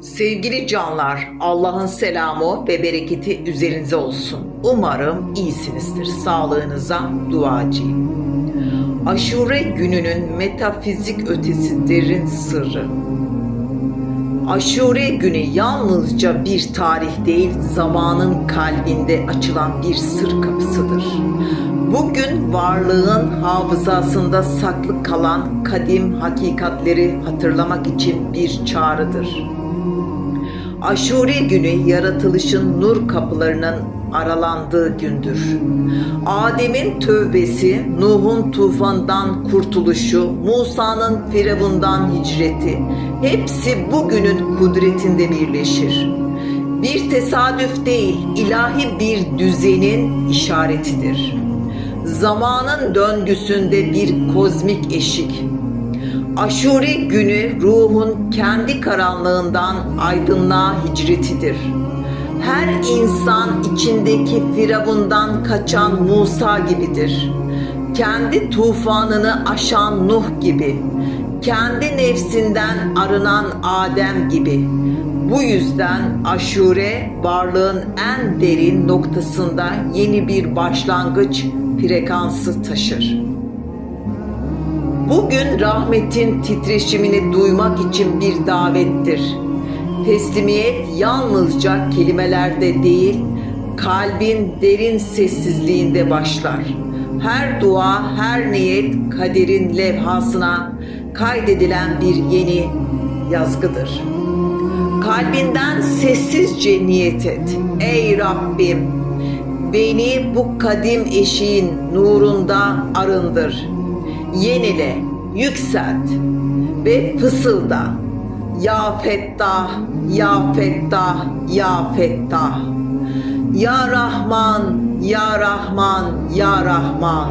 Sevgili canlar, Allah'ın selamı ve bereketi üzerinize olsun. Umarım iyisinizdir. Sağlığınıza duacıyım. Aşure gününün metafizik ötesi derin sırrı. Aşure günü yalnızca bir tarih değil, zamanın kalbinde açılan bir sır kapısıdır. Bugün varlığın hafızasında saklı kalan kadim hakikatleri hatırlamak için bir çağrıdır. Aşure günü yaratılışın nur kapılarının aralandığı gündür. Adem'in tövbesi, Nuh'un tufandan kurtuluşu, Musa'nın Firavundan hicreti hepsi bugünün kudretinde birleşir. Bir tesadüf değil, ilahi bir düzenin işaretidir. Zamanın döngüsünde bir kozmik eşik, Aşure günü ruhun kendi karanlığından aydınlığa hicretidir. Her insan içindeki firavundan kaçan Musa gibidir. Kendi tufanını aşan Nuh gibi. Kendi nefsinden arınan Adem gibi. Bu yüzden aşure varlığın en derin noktasında yeni bir başlangıç frekansı taşır. Bugün rahmetin titreşimini duymak için bir davettir. Teslimiyet yalnızca kelimelerde değil, kalbin derin sessizliğinde başlar. Her dua, her niyet kaderin levhasına kaydedilen bir yeni yazgıdır. Kalbinden sessizce niyet et. Ey Rabbim, beni bu kadim eşiğin nurunda arındır. Yenile, yükselt ve fısılda. Ya Fettah, Ya Fettah, Ya Fettah. Ya Rahman, Ya Rahman, Ya Rahman.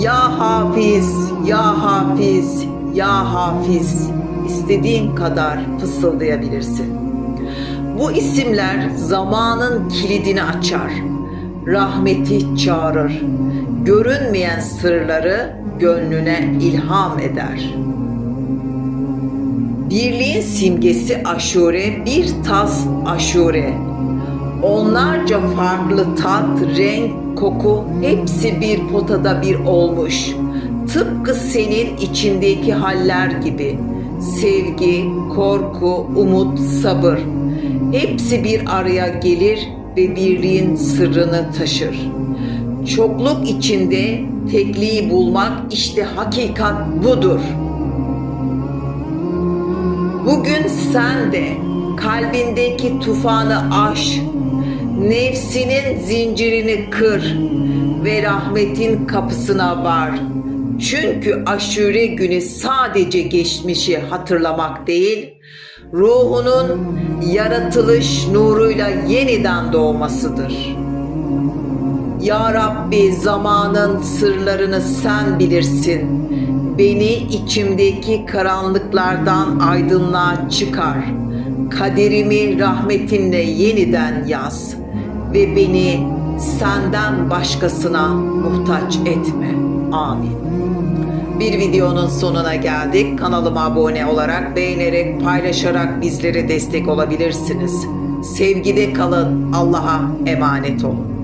Ya Hafiz, Ya Hafiz, Ya Hafiz. İstediğin kadar fısıldayabilirsin. Bu isimler zamanın kilidini açar. Rahmeti çağırır. Görünmeyen sırları gönlüne ilham eder. Birliğin simgesi aşure, bir tas aşure. Onlarca farklı tat, renk, koku hepsi bir potada bir olmuş. Tıpkı senin içindeki haller gibi. Sevgi, korku, umut, sabır. Hepsi bir araya gelir ve birliğin sırrını taşır. Çokluk içinde tekliği bulmak işte hakikat budur. Bugün sen de kalbindeki tufanı aş, nefsinin zincirini kır ve rahmetin kapısına var. Çünkü aşure günü sadece geçmişi hatırlamak değil, ruhunun yaratılış nuruyla yeniden doğmasıdır. Ya Rabbi zamanın sırlarını sen bilirsin. Beni içimdeki karanlıklardan aydınlığa çıkar. Kaderimi rahmetinle yeniden yaz ve beni senden başkasına muhtaç etme. Amin. Bir videonun sonuna geldik. Kanalıma abone olarak, beğenerek, paylaşarak bizlere destek olabilirsiniz. Sevgide kalın. Allah'a emanet olun.